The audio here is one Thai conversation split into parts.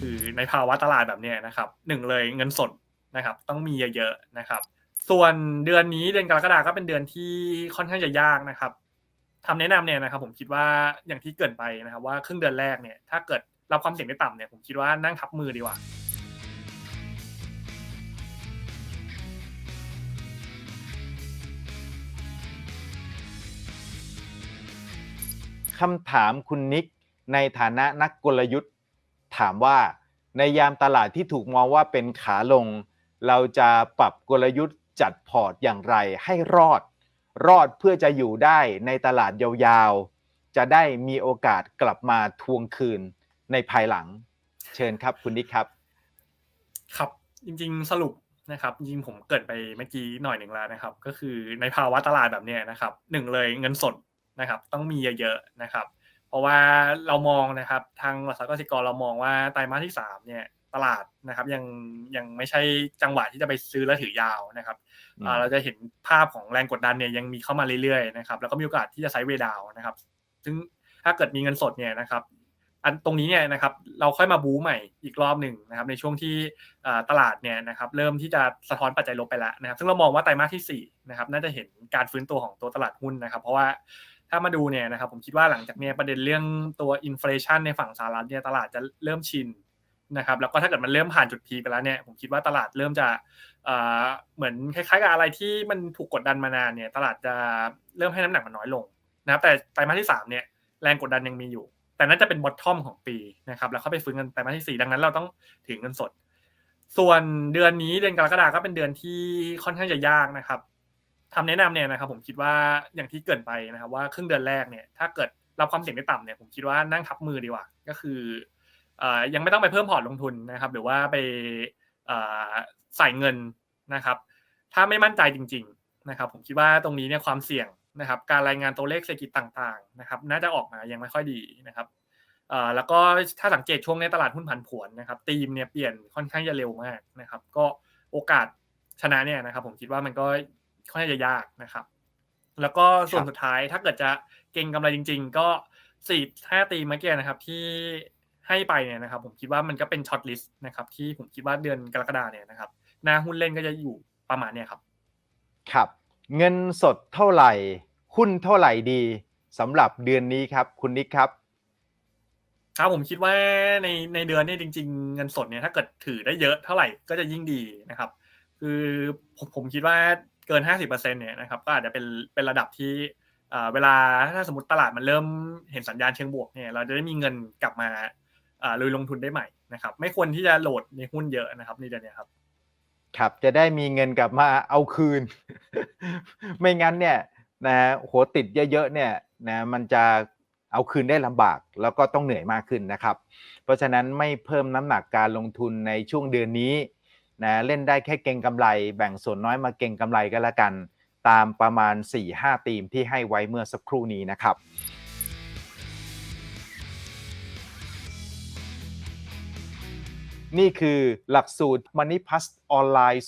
คือในภาวะตลาดแบบนี้นะครับหนึ่งเลยเงินสดนะครับ ต้องมีเยอะๆนะครับ ส่วนเดือนนี้เดือนกรกฎาก็เป็นเดือนที่ค่อนข้างจะยากนะครับทำแนะนำเนี่ยนะครับ ผมคิดว่าอย่างที่เกินไปนะครับ ว่าครึ่งเดือนแรกเนี่ยถ้าเกิดรับความเสี่ยงได้ต่ำเนี่ยผมคิดว่านั่งทับมือดีกว่าคำถามคุณนิกในฐานะนักกลยุทธ์ ถามว่าในยามตลาดที่ถูกมองว่าเป็นขาลง เราจะปรับกลยุทธ์จัดพอร์ตอย่างไรให้รอด รอดเพื่อจะอยู่ได้ในตลาดยาวๆ จะได้มีโอกาสกลับมาทวงคืนในภายหลัง เชิญครับคุณนิกครับ ครับจริงๆสรุปนะครับจริงผมเกิดไปเมื่อกี้หน่อยหนึ่งแล้วนะครับ ก็คือในภาวะตลาดแบบนี้นะครับหนึ่งเลยเงินสดนะครับ ต้องมีเยอะๆนะครับ เพราะว่าเรามองนะครับทางหลักทรัพย์กสิกรเรามองว่าไตรมาสที่สามเนี่ยตลาดนะครับยังยังไม่ใช่จังหวะที่จะไปซื้อและถือยาวนะครับอืมอ่าเราจะเห็นภาพของแรงกดดันเนี่ยยังมีเข้ามาเรื่อยๆนะครับแล้วก็มีโอกาสที่จะไซด์เวย์ดาวน์นะครับ ซึ่งถ้าเกิดมีเงินสดเนี่ยนะครับอันตรงนี้เนี่ยนะครับเราค่อยมาบู๊ใหม่อีกรอบหนึ่งนะครับในช่วงที่อ่าตลาดเนี่ยนะครับเริ่มที่จะสะท้อนปัจจัยลบไปแล้วนะครับซึ่งเรามองว่าไตรมาสที่สี่นะครับน่าจะเห็นการฟื้นตัวของตัวตลาดหุ้นนะครับ เพราะว่า ถ้ามาดูเนี่ยนะครับผมคิดว่าหลังจากเนี้ยประเด็นเรื่องตัวอินฟลชันในฝั่งสหรัฐเนี่ยตลาดจะเริ่มชินนะครับแล้วก็ถ้าเกิดมันเริ่มผ่านจุดพีไปแล้วเนี่ยผมคิดว่าตลาดเริ่มจะเอ่อเหมือนคล้ายๆกับอะไรที่มันถูกกดดันมานานเนี่ยตลาดจะเริ่มให้น้ำหนักมันน้อยลงนะครับแต่ไตรมาสที่สามเนี่ยแรงกดดันยังมีอยู่ แต่น่าจะเป็นบอททอมของปีนะครับแล้วเข้าไปฟื้นกันไตรมาสที่สี่ดังนั้นเราต้องถือเงินสด ส่วนเดือนนี้เดือนกรกฎาก็เป็นเดือนที่ค่อนข้างจะยากนะครับ ทำแนะนำเนี่ยนะครับผมคิดว่าอย่างที่เกินไปนะครับว่าครึ่งเดือนแรกเนี่ยถ้าเกิดรับความเสี่ยงได้ต่ำเนี่ยผมคิดว่านั่งทับมือดีกว่า ก็คือเอ่อยังไม่ต้องไปเพิ่มพอร์ตลงทุนนะครับ หรือว่าไปเอ่อใส่เงินนะครับ ถ้าไม่มั่นใจจริง ๆนะครับ ผมคิดว่าตรงนี้เนี่ยความเสี่ยงนะครับ การรายงานตัวเลขเศรษฐกิจต่างๆนะครับ น่าจะออกมายังไม่ค่อยดีนะครับเอ่อแล้วก็ถ้าสังเกตช่วงในตลาดหุ้นผันผวนนะครับธีมเนี่ยเปลี่ยนค่อนข้างจะเร็วมากนะครับ ก็โอกาสชนะเนี่ยนะครับ ผมคิดว่ามันก็ ค่อนข้างจะยากนะครับ แล้วก็ส่วนครับสุดท้ายถ้าเกิดจะเก็งกำไรจริง ๆ ก็สี่ห้าตีมเมื่อกี้นะครับ ที่ให้ไปเนี่ยนะครับ ผมคิดว่ามันก็เป็นช็อตลิสต์นะครับ ที่ผมคิดว่าเดือนกรกฎาเนี่ยนะครับหน้าหุ้นเล่นก็จะอยู่ประมาณเนี่ยครับ ครับ เงินสดเท่าไหร่ หุ้นเท่าไหร่ดีสำหรับเดือนนี้ครับ คุณนิกครับครับผมคิดว่าในในเดือนนี้จริง ๆ เงินสดเนี่ยถ้าเกิดถือได้เยอะเท่าไหร่ก็จะยิ่งดีนะครับ คือผมผมคิดว่า เกิน 50%เนี่ยนะครับก็อาจจะเป็นเป็นระดับที่เวลาถ้าสมมติตลาดมันเริ่มเห็นสัญญาณเชิงบวกเนี่ยเราจะได้มีเงินกลับมาลุยลงทุนได้ใหม่นะครับไม่ควรที่จะโหลดในหุ้นเยอะนะครับในเดือนเนี้ยครับครับจะได้มีเงินกลับมาเอาคืน ไม่งั้นเนี่ยนะหัวติดเยอะๆเนี่ยนะมันจะเอาคืนได้ลำบากแล้วก็ต้องเหนื่อยมากขึ้นนะครับ เพราะฉะนั้นไม่เพิ่มน้ำหนักการลงทุนในช่วงเดือนนี้ นะเล่นได้แค่เก็งกำไร แบ่งส่วนน้อยมาเก็งกำไรก็แล้วกัน ตามประมาณ 4-5ธีมที่ให้ไว้เมื่อสักครู่นี้นะครับนี่คือหลักสูตร Money Plus ออนไลน์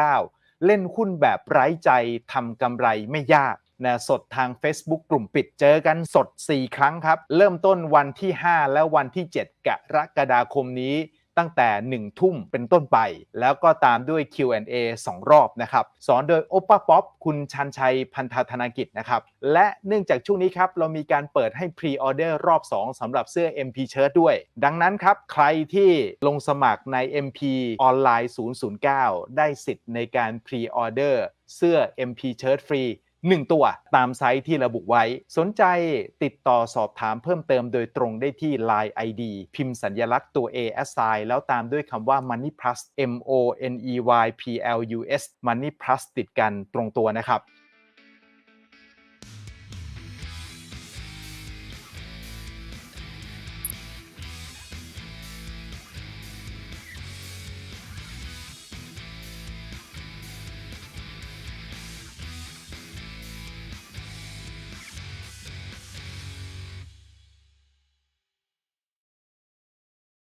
009 เล่นหุ้นแบบไร้ใจทำกำไรไม่ยากนะสดทาง Facebook กลุ่มปิดเจอกันสด 4 ครั้งครับ เริ่มต้นวันที่ 5 และวันที่ 7 กรกฎาคมนี้ ตั้งแต่ 1 ทุ่มเป็นต้นไป แล้วก็ตามด้วย Q&A 2 รอบนะครับ สอนโดยโอปป้าป๊อปคุณชันชัยพันธธนากิจนะครับ และเนื่องจากช่วงนี้ครับ เรามีการเปิดให้พรีออเดอร์รอบ 2สำหรับเสื้อ MP Shirt ด้วย ดังนั้นครับ ใครที่ลงสมัครใน MP ออนไลน์ 009 ได้สิทธิ์ในการพรีออเดอร์เสื้อ MP Shirt ฟรี 1 ตัวตามไซต์ที่ระบุไว้ สนใจติดต่อสอบถามเพิ่มเติมโดยตรงได้ที่ Line ID พิมพ์สัญลักษณ์ตัว A S I แล้วตามด้วยคำว่า Money Plus M O N E Y P L U S Money Plus ติดกันตรงตัวนะครับ